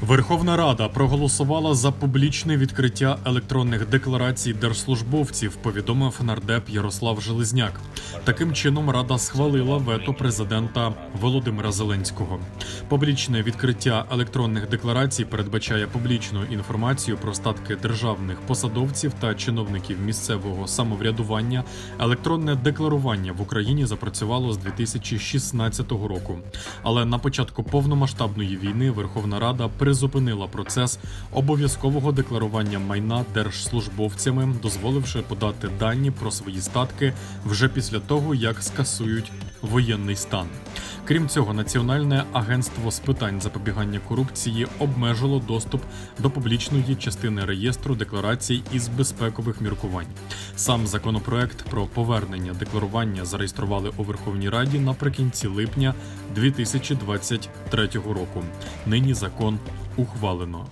Верховна Рада проголосувала за публічне відкриття електронних декларацій держслужбовців. Повідомив нардеп Ярослав Железняк. Таким чином Рада схвалила вето президента Володимира Зеленського. Публічне відкриття електронних декларацій передбачає публічну інформацію про статки державних посадовців та чиновників місцевого самоврядування. Електронне декларування в Україні запрацювало з 2016 року. Але на початку повномасштабної війни Верховна Рада призупинила процес обов'язкового декларування майна держслужбовцями, дозволивши подати дані про свої статки вже після того, як скасують воєнний стан. Крім цього, Національне агентство з питань запобігання корупції обмежило доступ до публічної частини реєстру декларацій із безпекових міркувань. Сам законопроект про повернення декларування зареєстрували у Верховній Раді наприкінці липня 2023 року. Нині закон ухвалено.